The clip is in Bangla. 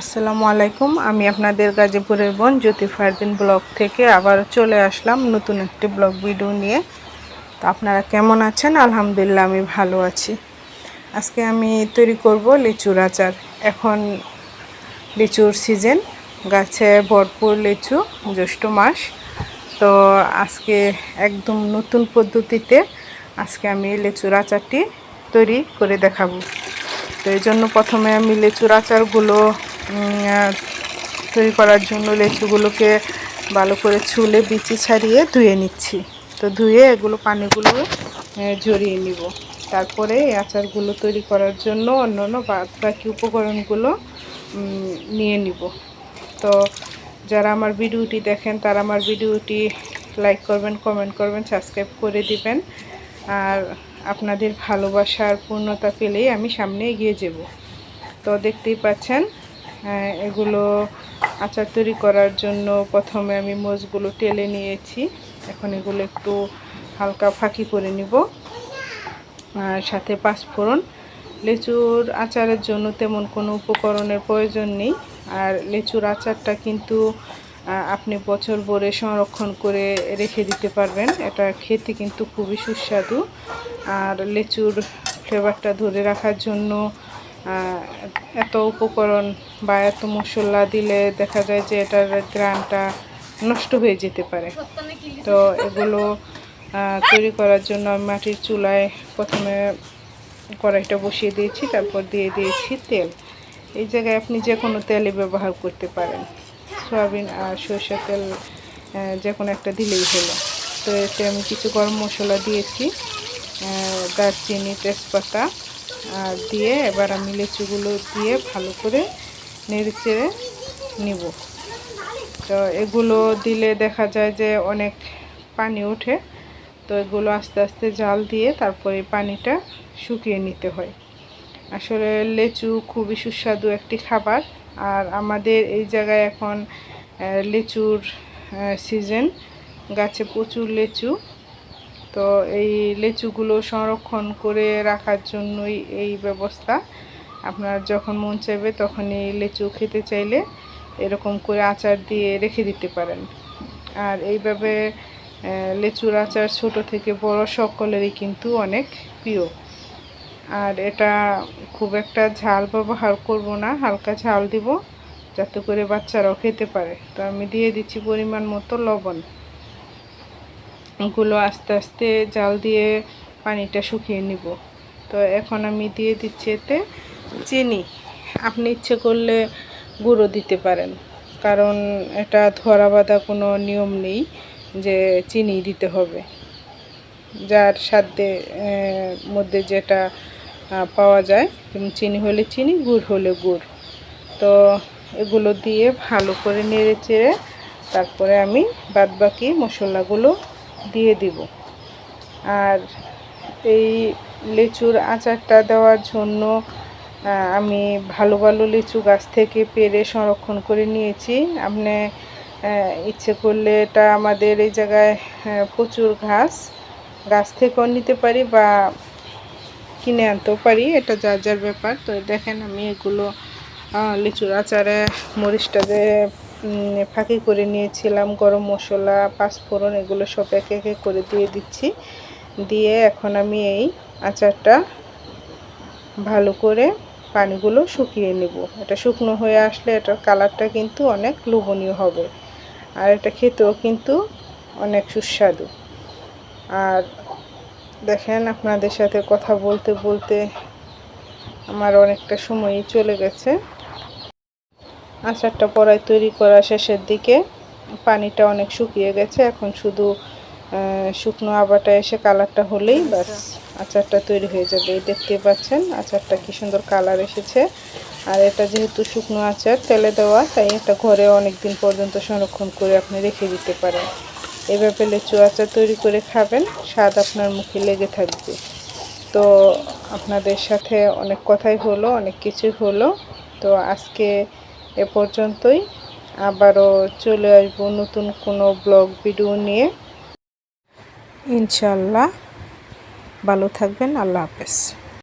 আসসালামু আলাইকুম, আমি আপনাদের গাজীপুরের বোন জ্যোতি ফারদিন ব্লগ থেকে আবার চলে আসলাম নতুন একটি ব্লগ ভিডিও নিয়ে। তো আপনারা কেমন আছেন? আলহামদুলিল্লাহ, আমি ভালো আছি। আজকে আমি তৈরি করব লিচুর আচার। এখন লিচুর সিজন, গাছে ভরপুর লিচু, জ্যৈষ্ঠ মাস। তো আজকে একদম নতুন পদ্ধতিতে আজকে আমি লিচুর আচারটি তৈরি করে দেখাবো। তো এই জন্য প্রথমে আমি লিচুর আচারগুলো তৈরি করার জন্য লেচুগুলোকে ভালো করে ছুলে বিচি ছাড়িয়ে ধুয়ে নিচ্ছি। তো ধুয়ে এগুলো পানিগুলো জড়িয়ে নিব। তারপরে এই আচারগুলো তৈরি করার জন্য অন্য অন্য বাকি উপকরণগুলো নিয়ে নিব। তো যারা আমার ভিডিওটি দেখেন, তারা আমার ভিডিওটি লাইক করবেন, কমেন্ট করবেন, সাবস্ক্রাইব করে দিবেন। আর আপনাদের ভালোবাসার পূর্ণতা পেলেই আমি সামনে এগিয়ে যাব। তো দেখতেই পাচ্ছেন এগুলো আচার তৈরি করার জন্য প্রথমে আমি মোজগুলো টেলে নিয়েছি। এখন এগুলো একটু হালকা ফাঁকি করে নিব। আর সাথে পাঁচফোড়ন। লেচুর আচারের জন্য তেমন কোনো উপকরণের প্রয়োজন নেই। আর লেচুর আচারটা কিন্তু আপনি বছর ভরে সংরক্ষণ করে রেখে দিতে পারবেন। এটা খেতে কিন্তু খুবই সুস্বাদু। আর লেচুর ফ্লেভারটা ধরে রাখার জন্য এত উপকরণ বা এত মশলা দিলে দেখা যায় যে এটার গ্রানটা নষ্ট হয়ে যেতে পারে। তো এগুলো তৈরি করার জন্য আমি মাটির চুলায় প্রথমে কড়াইটা বসিয়ে দিয়েছি, তারপর দিয়ে দিয়েছি তেল। এই জায়গায় আপনি যে কোনো তেলই ব্যবহার করতে পারেন। সয়াবিন আর সরষের তেল যে কোনো একটা দিলেই হলো। তো এতে আমি কিছু গরম মশলা দিয়েছি দারচিনি, তেজপাতা আর দিয়ে এবার আমি লিচুগুলো দিয়ে ভালো করে নেড়ে চেড়ে নিব। তো এগুলো দিলে দেখা যায় যে অনেক পানি ওঠে। তো এগুলো আস্তে আস্তে জাল দিয়ে তারপরে পানিটা শুকিয়ে নিতে হয়। আসলে লেচু খুবই সুস্বাদু একটি খাবার। আর আমাদের এই জায়গায় এখন লিচুর সিজন গাছে প্রচুর লেচু। তো এই লেচুগুলো সংরক্ষণ করে রাখার জন্যই এই ব্যবস্থা। আপনার যখন মন চাইবে তখন এই লেচু খেতে চাইলে এরকম করে আচার দিয়ে রেখে দিতে পারেন। আর এইভাবে লেচুর আচার ছোট থেকে বড় সকলেরই কিন্তু অনেক প্রিয়। আর এটা খুব একটা ঝাল ব্যবহার করব না, হালকা ঝাল দিব, যাতে করে বাচ্চারাও খেতে পারে। তো আমি দিয়ে দিচ্ছি পরিমাণ মতো লবণ। গুলো আস্তে আস্তে জাল দিয়ে পানিটা শুকিয়ে নিব। তো এখন আমি দিয়ে দিচ্ছি এতে চিনি। আপনি ইচ্ছে করলে গুঁড়ো দিতে পারেন, কারণ এটা ধরা বাঁধা কোনো নিয়ম নেই যে চিনি দিতে হবে। যার সাধ্যে মধ্যে যেটা পাওয়া যায় চিনি হলে চিনি, গুড় হলে গুড়। তো এগুলো দিয়ে ভালো করে নেড়ে চেড়ে তারপরে আমি বাদবাকি মশলাগুলো দিয়ে দিব। আর এই লিচুর আচারটা দেওয়ার জন্য আমি ভালো ভালো লিচু গাছ থেকে পেরে সংরক্ষণ করে নিয়েছি। আপনি ইচ্ছে করলে এটা আমাদের এই জায়গায় প্রচুর ঘাস, গাছ থেকেও নিতে পারি বা কিনে আনতেও পারি, এটা যার যার ব্যাপার। তো দেখেন আমি এগুলো লিচুর আচারে মরিচটা ফাঁকি করে নিয়েছিলাম, গরম মশলা, পাঁচফোড়ন এগুলো সব এক এক করে দিয়ে দিচ্ছি। দিয়ে এখন আমি এই আচারটা ভালো করে পানিগুলো শুকিয়ে নেব। এটা শুকনো হয়ে আসলে এটার কালারটা কিন্তু অনেক লোভনীয় হবে। আর এটা খেতেও কিন্তু অনেক সুস্বাদু। আর দেখেন আপনাদের সাথে কথা বলতে বলতে আমার অনেকটা সময়ই চলে গেছে। আচারটা পরায় তৈরি করা শেষের দিকে পানিটা অনেক শুকিয়ে গেছে এখন শুধু শুকনো আবাটা এসে কালারটা হলেই ব্যাস আচারটা তৈরি হয়ে যাবে। এই দেখতে পাচ্ছেন আচারটা কি সুন্দর কালার এসেছে। আর এটা যেহেতু শুকনো আচার তেলে দেওয়া তাই এটা ঘরে অনেক দিন পর্যন্ত সংরক্ষণ করে আপনি রেখে দিতে পারেন। এভাবে লেচু আচার তৈরি করে খাবেন স্বাদ আপনার মুখে লেগে থাকবে। তো আপনাদের সাথে অনেক কথাই হলো অনেক কিছুই হলো। তো আজকে এ পর্যন্তই। আবারও চলে আসব নতুন কোনো ব্লগ ভিডিও নিয়ে। ইনশাল্লাহ ভালো থাকবেন। আল্লাহ হাফেজ।